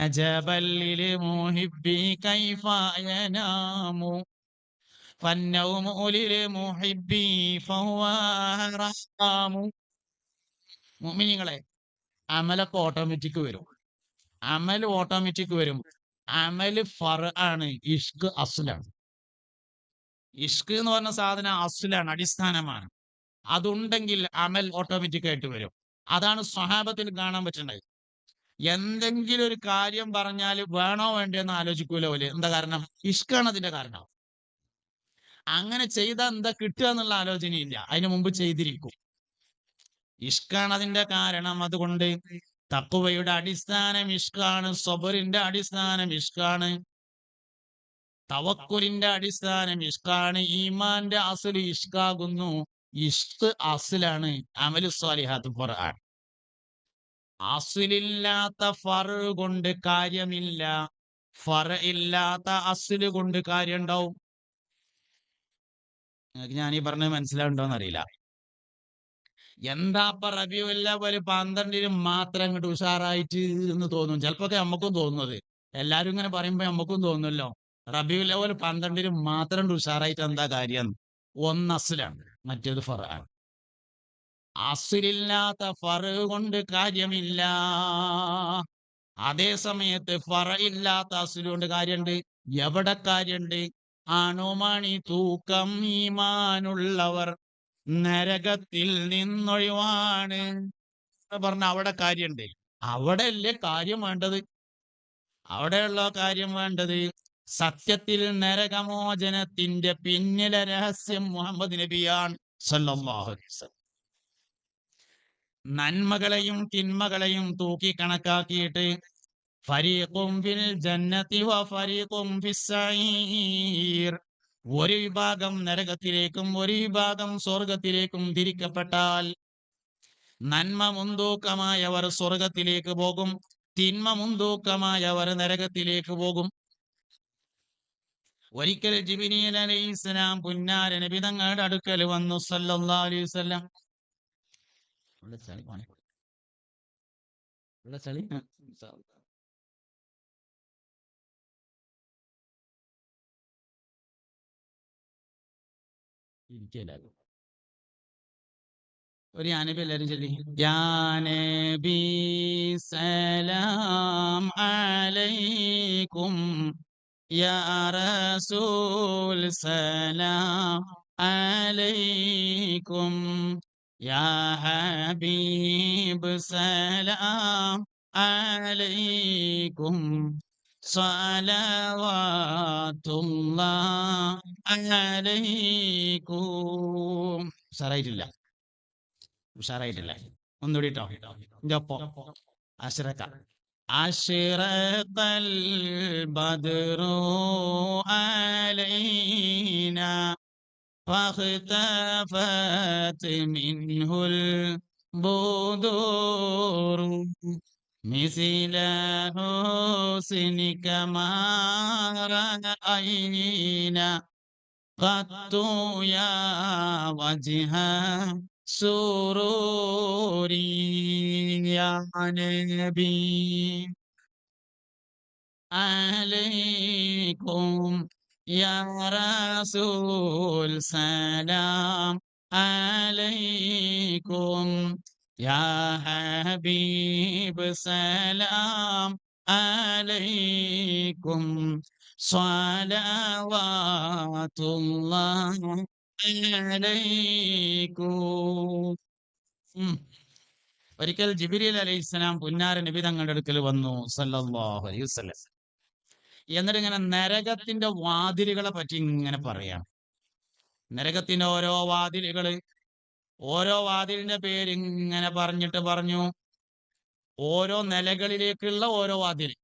عجبا للمحب كيف ينام فالنوم للمحب فهو حرام മുഅ്മിനീങ്ങളെ അമലൊക്കെ ഓട്ടോമാറ്റിക് വരും അമൽ ഓട്ടോമാറ്റിക് വരും അമല് ഫർ ആണ് ഇഷ്ക് അസ്ലാണ് ഇഷ്ക് എന്ന് പറഞ്ഞ സാധനം അസ്ലാണ് അടിസ്ഥാനമാണ് അതുണ്ടെങ്കിൽ അമൽ ഓട്ടോമാറ്റിക് ആയിട്ട് വരും അതാണ് സ്വഹാബത്തിൽ കാണാൻ പറ്റുന്നത് എന്തെങ്കിലും ഒരു കാര്യം പറഞ്ഞാൽ വേണോ വേണ്ടയോ എന്ന് ആലോചിക്കൂലോ പോലെ എന്താ കാരണം? ഇഷ്കാണ് അതിന്റെ കാരണം. അങ്ങനെ ചെയ്താൽ എന്താ കിട്ടുക എന്നുള്ള ആലോചനയില്ല. അതിനു മുമ്പ് ചെയ്തിരിക്കും. ഇഷ്കാണ് അതിന്റെ കാരണം. അതുകൊണ്ട് തക്കുവയുടെ അടിസ്ഥാനം ഇഷ്കാണ് സ്വബറിന്റെ അടിസ്ഥാനം ഇഷ്കാണ് തവക്കുലിന്റെ അടിസ്ഥാനം ഇഷ്കാണ് ഈമാന്റെ അസുൽ ഇഷ്കാകുന്നു ഇഷ്ക് അസുലാണ്. അമലു സ്വാലിഹാത്ത് ഖുർആൻ. അസിലില്ലാത്ത ഫർ കൊണ്ട് കാര്യമില്ല. ഫറ ഇല്ലാത്ത അസുൽ കൊണ്ട് കാര്യം ഉണ്ടാവും നിങ്ങൾക്ക് ഞാൻ ഈ പറഞ്ഞത് മനസ്സിലാവുണ്ടോന്ന് അറിയില്ല എന്താ ഇപ്പൊ റബിയുല്ല പോലെ പന്ത്രണ്ടിനും മാത്രം അങ്ങോട്ട് ഉഷാറായിട്ട് എന്ന് തോന്നും. ചിലപ്പോ നമുക്കും തോന്നുന്നത്. എല്ലാരും ഇങ്ങനെ പറയുമ്പോ നമുക്കും തോന്നുമല്ലോ റബിയുല്ല പോലെ പന്ത്രണ്ടിനും മാത്രം ഉഷാറായിട്ട് എന്താ കാര്യം? ഒന്ന് അസുലാണ്. മറ്റേത് ഫറാണ്. അസിലില്ലാത്ത ഫർ കൊണ്ട് കാര്യമില്ല. അതേ സമയത്ത് ഫറ ഇല്ലാത്ത കൊണ്ട് കാര്യമുണ്ട് എവിടെ കാര്യമുണ്ട് അണുമണി തൂക്കം ഈമാനുള്ളവർ നരകത്തിൽ നിന്നൊഴിവാണ്. പറഞ്ഞ അവിടെ കാര്യമുണ്ട് അവിടെ അല്ലേ കാര്യം വേണ്ടത്? അവിടെയുള്ള കാര്യം വേണ്ടത് സത്യത്തിൽ നരകമോചനത്തിന്റെ പിന്നിലെ രഹസ്യം മുഹമ്മദ് നബിയാണ്. സല്ലാഹു അലൈസ് നന്മകളെയും തിന്മകളെയും തൂക്കി കണക്കാക്കിയിട്ട് ഫരീഖും ഫിൽ വ ഫരീഖും ഒരു വിഭാഗം നരകത്തിലേക്കും ഒരു വിഭാഗം സ്വർഗത്തിലേക്കും തിരിക്കപ്പെട്ടാൽ നന്മ മുന്തൂക്കമായവർ സ്വർഗത്തിലേക്ക് പോകും തിന്മ മുന്തൂക്കമായവർ നരകത്തിലേക്ക് പോകും. ഒരിക്കൽ ജിബിനിയൽ അലൈഹി ഇസ്ലാം പുന്നാര അടുക്കൽ വന്നു സല്ലല്ലാഹു അലൈഹി വസല്ലം. ഇവിടെ ചളി പോണെ. ഇവിടെ ചളി? ആ, സ- ഇരിക്കല്ല ഒരു യാനബി എല്ലാരും ചൊല്ലി. യാനബി സലാം അലൈക്കും. യാ റസൂൽ സലാം അലൈക്കും. യാ ഹബീബ് സലാം അലൈക്കും സ്വലവാത്തുല്ലാഹ് അലൈക്കും ഉഷാറായിട്ടില്ല ഉഷാറായിട്ടില്ല ഒന്നുകൂടി കേട്ടോ എന്റെ ഒപ്പം അശ്രക്ക أشرق البدر علينا فاختفت منه البدور مثل حسنك ما رأينا قط يا وجه سروري يا نبي. عليكم റസൂൽ സലാം അലൈക്കും യാ ഹബീബ് സലാം അലൈക്കും സ്വലവാത്തുല്ലാഹി അലൈക്കും ഒരിക്കൽ ജിബിരിൽ അലൈഹിസ്സലാം പുന്നാര നബി തങ്ങളുടെ അടുക്കൽ വന്നു. സല്ലല്ലാഹു അലൈഹി വസല്ലം. എന്നിട്ട് ഇങ്ങനെ നരകത്തിന്റെ വാതിലുകളെ പറ്റി ഇങ്ങനെ പറയാം. നരകത്തിന്റെ ഓരോ വാതിലുകൾ ഓരോ വാതിലിന്റെ പേര് ഇങ്ങനെ പറഞ്ഞിട്ട് പറഞ്ഞു. ഓരോ നിലകളിലേക്കുള്ള ഓരോ വാതിൽ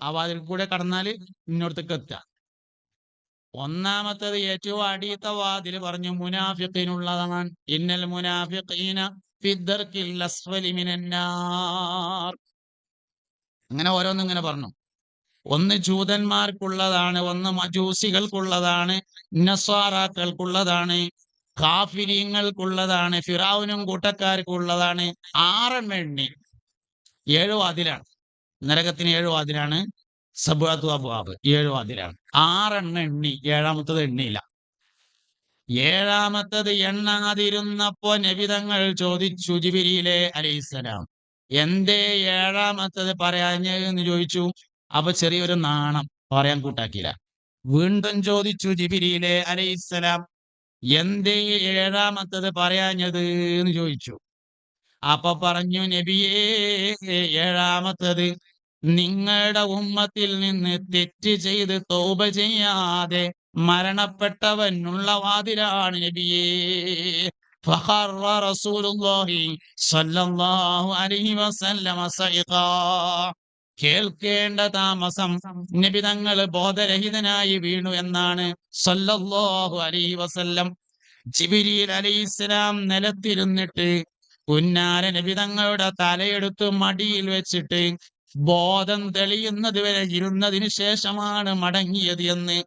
ആ വാതിൽ കൂടെ കടന്നാൽ ഇന്നോടത്തേക്ക് എത്താം ഒന്നാമത്തത് ഏറ്റവും അടിയത്തെ വാതിൽ പറഞ്ഞു മുനാഫിഖിനുള്ളതാണ് ഇന്നൽ മുനാഫിഖീന അങ്ങനെ ഓരോന്നും ഇങ്ങനെ പറഞ്ഞു. ഒന്ന് ജൂതന്മാർക്കുള്ളതാണ് ഒന്ന് മജൂസികൾക്കുള്ളതാണ് നസ്വാറാക്കൾക്കുള്ളതാണ് കാഫിര്യങ്ങൾക്കുള്ളതാണ് ഫിറാവുനും കൂട്ടക്കാർക്കുള്ളതാണ്. ആറ് എണ്ണി ഏഴു വാതിലാണ്. നരകത്തിന് ഏഴു വാതിലാണ്. സബുഅത്തു അബ്വാബ് ഏഴു വാതിലാണ്. ആറെണ്ണ എണ്ണി ഏഴാമത്തത് എണ്ണിയില്ല. ഏഴാമത്തത് എണ്ണാതിരുന്നപ്പോ നബിതങ്ങൾ ചോദിച്ചു ജിബിരിയിലെ അലൈഹിസ്സലാം എന്തേ ഏഴാമത്തത് പറയാഞ്ഞെന്ന് ചോദിച്ചു. അപ്പൊ ചെറിയൊരു നാണം പറയാൻ കൂട്ടാക്കിയില്ല. വീണ്ടും ചോദിച്ചു ജിബിരിയിലെ അലൈസലാം എന്തേ ഏഴാമത്തത് പറയാഞ്ഞത്? എന്ന് ചോദിച്ചു. അപ്പൊ പറഞ്ഞു നബിയേ ഏഴാമത്തത് നിങ്ങളുടെ ഉമ്മത്തിൽ നിന്ന് തെറ്റ് ചെയ്ത് തോപ ചെയ്യാതെ മരണപ്പെട്ടവനുള്ള വാതിലാണ് നബിയേ. റസൂലുള്ളാഹി സ്വല്ലല്ലാഹു അലൈഹി വസല്ലമ കേൾക്കേണ്ട താമസം നബി തങ്ങൾ ബോധരഹിതനായി വീണു എന്നാണ് സല്ലല്ലാഹു അലൈഹി വസല്ലം ജിബ്രീൽ അലൈഹിസ്സലാം നിലത്തിരുന്നിട്ട് പുന്നാര നബി തങ്ങളുടെ തലയെടുത്ത് മടിയിൽ വെച്ചിട്ട് ബോധം തെളിയുന്നത് വരെ ഇരുന്നതിനു ശേഷമാണ് മടങ്ങിയത് എന്ന്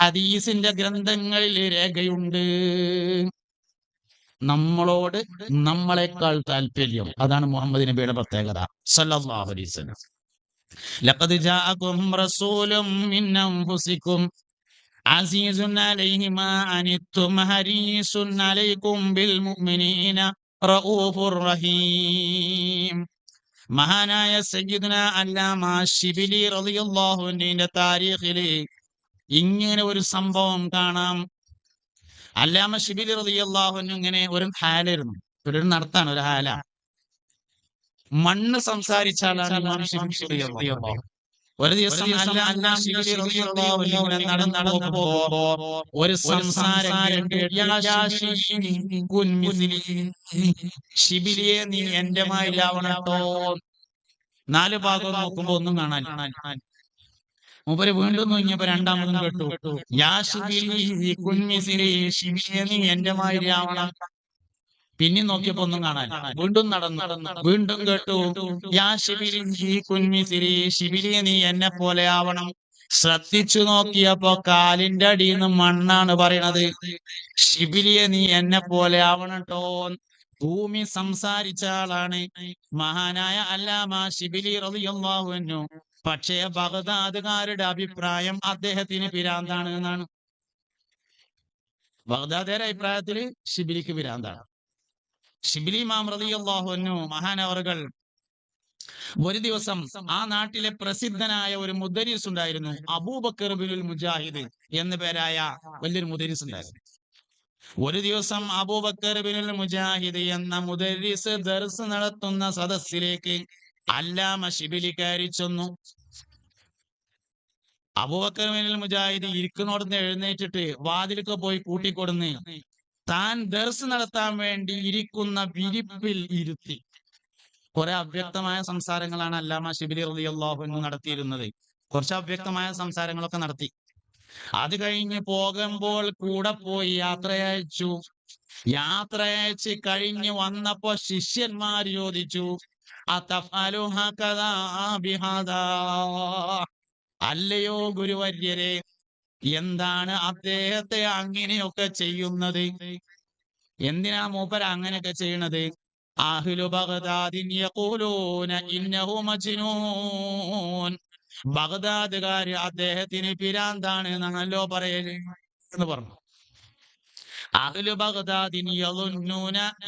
ഹദീസിന്റെ ഗ്രന്ഥങ്ങളിൽ രേഖയുണ്ട്. നമ്മളോട് നമ്മളെക്കാൾ താല്പര്യം. അതാണ് മുഹമ്മദ് നബിയുടെ പ്രത്യേകത. അലൈഹി വസല്ലം. لقد جاءكم رسول من أنفسكم عزيز عليه ما عنتم حريص عليكم بالمؤمنين റഊഫ റഹീം മഹാനായ സയ്യിദ്ന അല്ലാമ ഷിബിലി റളിയല്ലാഹു അൻഹുവിന്റെ താരീഖിൽ ഇങ്ങനെ ഒരു സംഭവം കാണാം അല്ലാമ ഷിബിലി റളിയല്ലാഹു അൻഹു ഇങ്ങനെ ഒരു ഹാലായിരുന്നു ഒരു നടത്താണ് ഒരു ഹാല മണ്ണ് സംസാരിച്ചാലാണ് ഇമാം. ഒരു ദിവസം നടന്ന് നടന്നു പോകുമ്പോ ഒരു സംസാരം ഷിബിലിയെ നീ എന്റെ മായിലാവണട്ടോ. നാല് ഭാഗം നോക്കുമ്പോ ഒന്നും കാണാൻ മൂപ്പര് വീണ്ടും നോക്കിയപ്പോ രണ്ടാമതും കേട്ടു. യാ ഷിബിലി കുഞ്ഞിസിലി ഷിബിലിയെ നീ എന്റെ മായിലാവണം. പിന്നെ നോക്കിയപ്പോ ഒന്നും കാണാൻ വീണ്ടും നടന്നു. വീണ്ടും കേട്ടു യാ ഷിബിലി കുൻമിസിലി ശിബിരി നീ എന്നെ പോലെ ആവണം. ശ്രദ്ധിച്ചു നോക്കിയപ്പോ കാലിന്റെ അടിയിൽ നിന്ന് മണ്ണാണ് പറയണത്. ശിബിരിയെ നീ എന്നെ പോലെ ആവണട്ടോ ഭൂമി സംസാരിച്ച ആളാണ്. മഹാനായ അല്ലാമ ശിബിലി അൻഹു. പക്ഷേ ബഗ്ദാദുകാരുടെ അഭിപ്രായം അദ്ദേഹത്തിന് പിരാന്താണ് എന്നാണ്. ബഗ്ദാദുകാരുടെ അഭിപ്രായത്തിൽ ശിബിലിക്ക് പിരാന്താണ്. ഷിബിലി മാം റളിയല്ലാഹു അൻഹു മഹാനവറുകൾ ഒരു ദിവസം ആ നാട്ടിലെ പ്രസിദ്ധനായ ഒരു മുദരിസ് ഉണ്ടായിരുന്നു അബൂബക്കർ ബിനുൽ മുജാഹിദ് എന്ന പേരായ വലിയൊരു മുദരീസ് ഉണ്ടായിരുന്നു. ഒരു ദിവസം അബൂബക്കർ ബിനുൽ മുജാഹിദ് എന്ന മുദരീസ് ദർസ് നടത്തുന്ന സദസ്സിലേക്ക് അല്ലാമ ഷിബിലി കയറി അബൂബക്കർ ബിനുൽ മുജാഹിദ് ഇരിക്കുന്നോടുന്ന് എഴുന്നേറ്റിട്ട് വാതിലൊക്കെ പോയി കൂട്ടിക്കൊടുന്ന് താൻ ദർസ് നടത്താൻ വേണ്ടി ഇരിക്കുന്ന വിരിപ്പിൽ ഇരുത്തി. കുറെ അവ്യക്തമായ സംസാരങ്ങളാണ് അല്ലാമ ഷിബിലി റലിയല്ലാഹു അൻഹു നടത്തിയിരുന്നത്. കുറച്ച് അവ്യക്തമായ സംസാരങ്ങളൊക്കെ നടത്തി. അത് കഴിഞ്ഞ് പോകുമ്പോൾ കൂടെ പോയി യാത്ര അയച്ചു. യാത്ര അയച്ച് കഴിഞ്ഞ് വന്നപ്പോ ശിഷ്യന്മാർ ചോദിച്ചു "അതഫ്അലു ഹകദാ അല്ലയോ ഗുരുവര്യരെ എന്താണ് അദ്ദേഹത്തെ അങ്ങനെയൊക്കെ ചെയ്യുന്നത്? എന്തിനാ മൂപ്പർ അങ്ങനെയൊക്കെ ചെയ്യണത്? അഹ്ലു ബഗ്ദാദിൻ യഖൂലൂന ഇന്നഹു മജ്നൂൻ. അദ്ദേഹത്തിന് പിരാന്താണ് എന്നാണല്ലോ പറയൽ എന്ന് പറഞ്ഞു. അഹ്ലു ബഗ്ദാദിൻ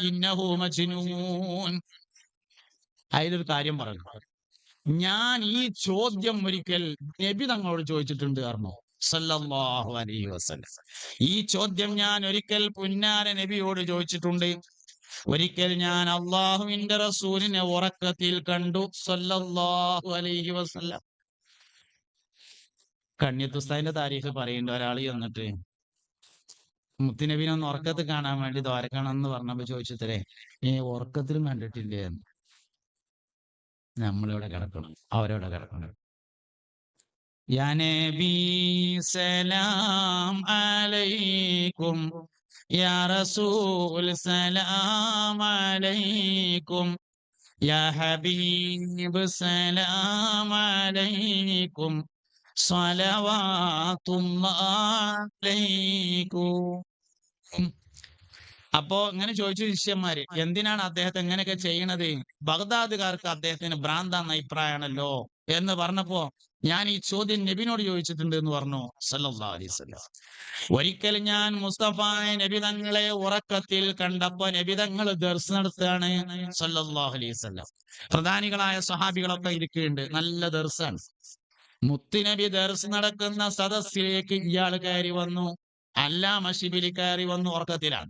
ഇന്നഹു മജ്നൂൻ. അതിലൊരു കാര്യം പറഞ്ഞു ഞാൻ ഈ ചോദ്യം ഒരിക്കൽ നബി തങ്ങളോട് ചോദിച്ചിട്ടുണ്ട് പറഞ്ഞു സല്ലല്ലാഹു അലൈഹി വസല്ലം. ഈ ചോദ്യം ഞാൻ ഒരിക്കൽ പുന്നാര നബിയോട് ചോദിച്ചിട്ടുണ്ട്. ഒരിക്കൽ ഞാൻ അള്ളാഹുവിന്റെ റസൂലിനെ ഉറക്കത്തിൽ കണ്ടു. സല്ലല്ലാഹു അലൈഹി വസല്ലം. കണ്യത്തുസ്താദിന്റെ താരീഖ് പറയുന്നുണ്ട് ഒരാൾ ചെന്നിട്ട്. മുത്തിനബിനെ ഒന്ന് ഉറക്കത്ത് കാണാൻ വേണ്ടി ദ്വാരക്കണം എന്ന് പറഞ്ഞപ്പോ ചോദിച്ചത്രേ ഏ ഉറക്കത്തിലും കണ്ടിട്ടില്ലേ? നമ്മളിവിടെ കിടക്കണം. അവരവിടെ കിടക്കണം. യാ നബി സലാം അലൈക്കും. യാ റസൂൽ സലാം അലൈക്കും. യാ ഹബീബ് സലാം അലൈക്കും. അപ്പോ ഇങ്ങനെ ചോദിച്ചു ശിഷ്യന്മാര് എന്തിനാണ് അദ്ദേഹത്തെ ഇങ്ങനെയൊക്കെ ചെയ്യണത്? ബഗ്ദാദുകാർക്ക് അദ്ദേഹത്തിന് ഭ്രാന്താന്ന അഭിപ്രായമാണല്ലോ. എന്ന് പറഞ്ഞപ്പോ ഞാൻ ഈ ചോദ്യം നബിനോട് ചോദിച്ചിട്ടുണ്ട് എന്ന് പറഞ്ഞു. അലൈഹി ഒരിക്കൽ ഞാൻ മുസ്തഫ നബി തങ്ങളെ ഉറക്കത്തിൽ കണ്ടപ്പോ നബി തങ്ങൾ ദർസ് നടത്തുകയാണ്. പ്രധാനികളായ സ്വഹാബികളൊക്കെ ഇരിക്കുന്നുണ്ട്. നല്ല ദർസാണ്. മുത്തുനബി ദർസ് നടക്കുന്ന സദസ്സിലേക്ക് ഇയാൾ കയറി വന്നു. അല്ലാ മഷിബിലി കയറി വന്നു ഉറക്കത്തിലാണ്.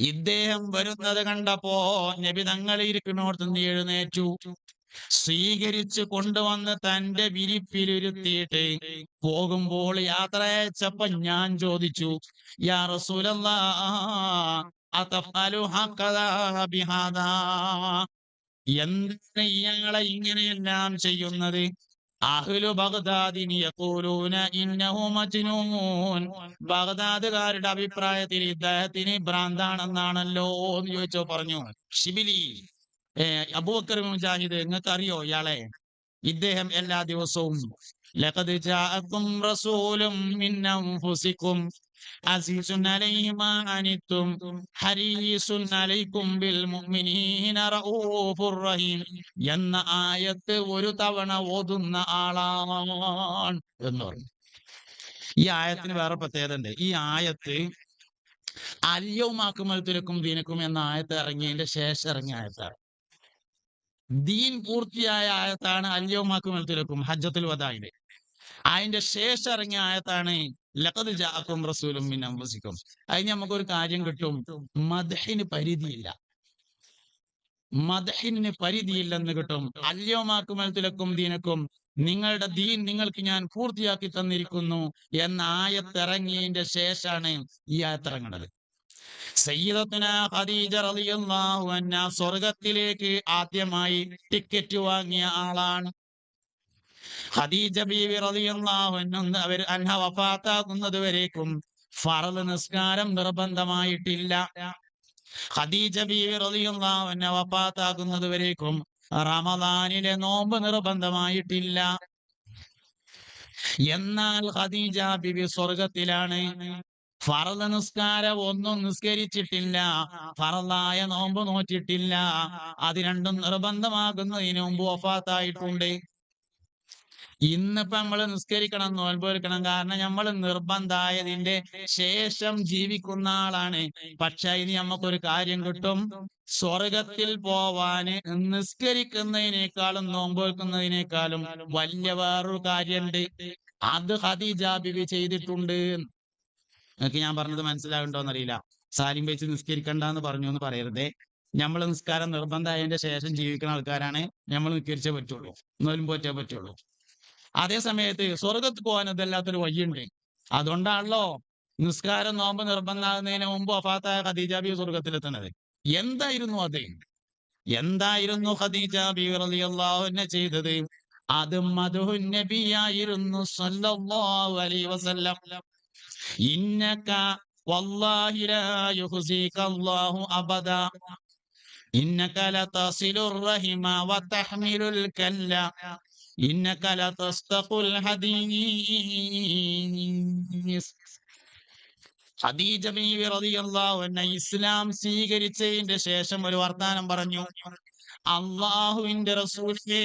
ഇദ്ദേഹം വരുന്നത് കണ്ടപ്പോ നബി തങ്ങൾ ഇരിക്കുന്നിടത്തുനിന്ന് എഴുന്നേറ്റു. സ്വീകരിച്ചു കൊണ്ടുവന്ന് തന്റെ വിരിപ്പിലിരുത്തിയിട്ട് പോകുമ്പോൾ യാത്ര അയച്ചപ്പോ ഞാൻ ചോദിച്ചു യാ റസൂലല്ലാ എന്താണ് ഇയാളെ ഇങ്ങനെയെല്ലാം ചെയ്യുന്നത്? അഹ്ലു ബഗ്ദാദിനി യഖൂലൂന അഭിപ്രായത്തിൽ ഇദ്ദേഹത്തിന് ഭ്രാന്താണെന്നാണല്ലോ എന്ന് ചോദിച്ചോ പറഞ്ഞു ഷിബിലി അബൂബക്കർ മുജാഹിദ് നിങ്ങൾക്ക് അറിയോ ഇയാളെ? ഇദ്ദേഹം എല്ലാ ദിവസവും ലഖദ് جاءكم رسول من അൻഫുസിക്കും عزيز അനിത്തും ഹരീസുൻ അലൈക്കും ബിൽ മുഅ്മിനീന റഊഫുർ റഹീം എന്ന ആയത്ത് ഒരു തവണ ഓതുന്ന ആളാണ് എന്ന് പറഞ്ഞു. ഈ ആയത്തിന് വേറെ പ്രത്യേകത ഉണ്ട് ഈ ആയത്ത് അല്യവുമാക്കുമലത്തിലേക്കും ദീനക്കും എന്ന ആയത്ത് ഇറങ്ങിയതിന്റെ ശേഷം ഇറങ്ങിയ ആയത്താണ്. ദീൻ പൂർത്തിയായ ആയത്താണ് അല്യോമാക്കും അല്യവുമാക്കുമലത്തിലേക്കും ഹജ്ജത്തുൽ വദായിലെ. അതിന്റെ ശേഷം ഇറങ്ങിയ ആയത്താണ് ലഖദ് ജാക്കും റസൂലും മിൻ അംബസിക്കും അതിന് നമുക്കൊരു കാര്യം കിട്ടും. മദഹിന് പരിധിയില്ല. മദഹിന് പരിധിയില്ലെന്ന് കിട്ടും. അല്യോമാക്കും എൽത്തിലക്കും ദീനക്കും നിങ്ങളുടെ ദീൻ നിങ്ങൾക്ക് ഞാൻ പൂർത്തിയാക്കി തന്നിരിക്കുന്നു എന്ന ആയത്തിറങ്ങിയതിന്റെ ശേഷമാണ് ഈ ആയത്തിറങ്ങുന്നത്. സ്വർഗത്തിലേക്ക് ആദ്യമായി ടിക്കറ്റ് വാങ്ങിയ ആളാണ്. ഖദീജ ബീവി റളിയല്ലാഹു അൻഹ വരേക്കും നിസ്കാരം നിർബന്ധമായിട്ടില്ല. ഖദീജ ബീവി റളിയല്ലാഹു അൻഹ വരേക്കും റമദാനിലെ നോമ്പ് നിർബന്ധമായിട്ടില്ല. എന്നാൽ ഖദീജ ബിബി സ്വർഗത്തിലാണ് ഫറദ് നിസ്കാരം ഒന്നും നിസ്കരിച്ചിട്ടില്ല. ഫറലായ നോമ്പ് നോറ്റിട്ടില്ല. അത് രണ്ടും നിർബന്ധമാകുന്നതിന് മുമ്പ് ഒഫാത്തായിട്ടുണ്ട് ഇന്നിപ്പോ നമ്മൾ നിസ്കരിക്കണം നോൻപ് എടുക്കണം കാരണം നമ്മൾ നിർബന്ധായതിന്റെ ശേഷം ജീവിക്കുന്ന ആളാണ്. പക്ഷെ ഇനി നമുക്കൊരു കാര്യം കിട്ടും. സ്വർഗത്തിൽ പോവാന് നിസ്കരിക്കുന്നതിനേക്കാളും നോമ്പ് വെക്കുന്നതിനേക്കാളും വലിയ വേറൊരു കാര്യമുണ്ട് അത് ഖദീജ ബിബി ചെയ്തിട്ടുണ്ട്. നിങ്ങൾക്ക് ഞാൻ പറഞ്ഞത് മനസ്സിലാവുണ്ടോന്ന് അറിയില്ല സാലിം വെച്ച് നിസ്കരിക്കണ്ട എന്ന് പറഞ്ഞു എന്ന് പറയരുതേ. നമ്മൾ നിസ്കാരം നിർബന്ധമായതിന്റെ ശേഷം ജീവിക്കുന്ന ആൾക്കാരാണ് നമ്മൾ നിസ്കരിച്ചേ പറ്റുള്ളൂ. നോലും പോറ്റേ പറ്റുള്ളൂ. അതേ സമയത്ത് സ്വർഗത്ത് പോകാൻ അതല്ലാത്തൊരു വഴിയുണ്ട്. അതുകൊണ്ടാണല്ലോ നിസ്കാരം നോമ്പ് നിർബന്ധമാകുന്നതിന് മുമ്പ് അഫാത്തായ ഖദീജാബി സ്വർഗത്തിലെത്തുന്നത് എന്തായിരുന്നു അത്? എന്തായിരുന്നു ഖദീജ ബി ചെയ്തത്? അത് മധുഹുൻ നബിയായിരുന്നു സല്ലല്ലാഹു അലൈഹി വസല്ലം. ഇന്നക അബദ. ഇസ്ലാം സ്വീകരിച്ചതിന്റെ ശേഷം ഒരു വർത്താനം പറഞ്ഞു. അള്ളാഹുവിന്റെ റസൂലേ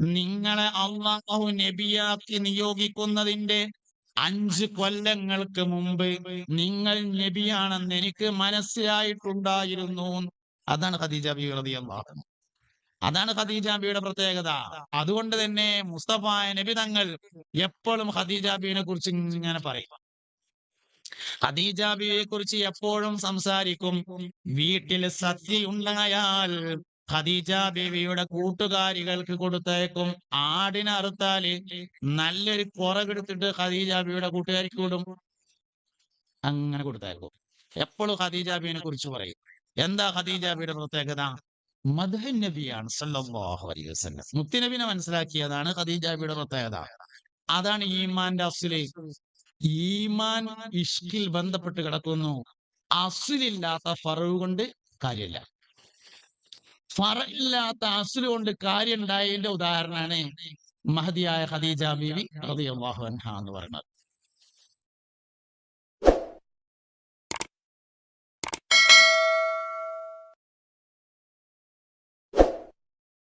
നിങ്ങളെ അള്ളാഹു നബിയാക്കി നിയോഗിക്കുന്നതിന്റെ അഞ്ച് കൊല്ലങ്ങൾക്ക് മുമ്പ് നിങ്ങൾ നബിയാണെന്ന് എനിക്ക് മനസ്സിലായിട്ടുണ്ടായിരുന്നു. അതാണ് ഖദീജ ബി അതാണ് ഖദീജ ബിയുടെ പ്രത്യേകത. അതുകൊണ്ട് തന്നെ മുസ്തഫ നബി തങ്ങൾ എപ്പോഴും ഖദീജ ബിയെ കുറിച്ച് ഇങ്ങനെ പറയും. ഖദീജ ബിയെ കുറിച്ച് എപ്പോഴും സംസാരിക്കും. വീട്ടിൽ സദ്യ ഉണ്ടായാൽ ഖദീജ ബീവിയുടെ കൂട്ടുകാരികൾക്ക് കൊടുത്തേക്കും ആടിനെ അറുത്താൽ നല്ലൊരു കുറവെടുത്തിട്ട് ഖദീജ ബീവിയുടെ കൂട്ടുകാരിക്ക് കൊടും. അങ്ങനെ കൊടുത്തേക്കും എപ്പോഴും ഖദീജ ബീവിനെ കുറിച്ച് പറയും. എന്താ ഖദീജ ബീവിയുടെ പ്രത്യേകത? മദ്ഹൻ നബിയാണ് സല്ലല്ലാഹു അലൈഹി വസല്ലം. മുത്തുനബിനെ മനസ്സിലാക്കിയതാണ് ഖദീജ ബീവിയുടെ പ്രത്യേകത. അതാണ് ഈമാന്റെ അസ്ലി ഈമാൻ ഇഷ്കിൽ ബന്ധപ്പെട്ട് കിടക്കുന്നു. അസുലില്ലാത്ത ഫറവ് കൊണ്ട് കാര്യമില്ല. ഫറയില്ലാത്ത അസുൽ കൊണ്ട് കാര്യം ഉണ്ടായതിന്റെ ഉദാഹരണമാണ് മഹതിയായ ഖദീജ ബീവി റളിയല്ലാഹു അൻഹ എന്ന് പറയുന്നത്.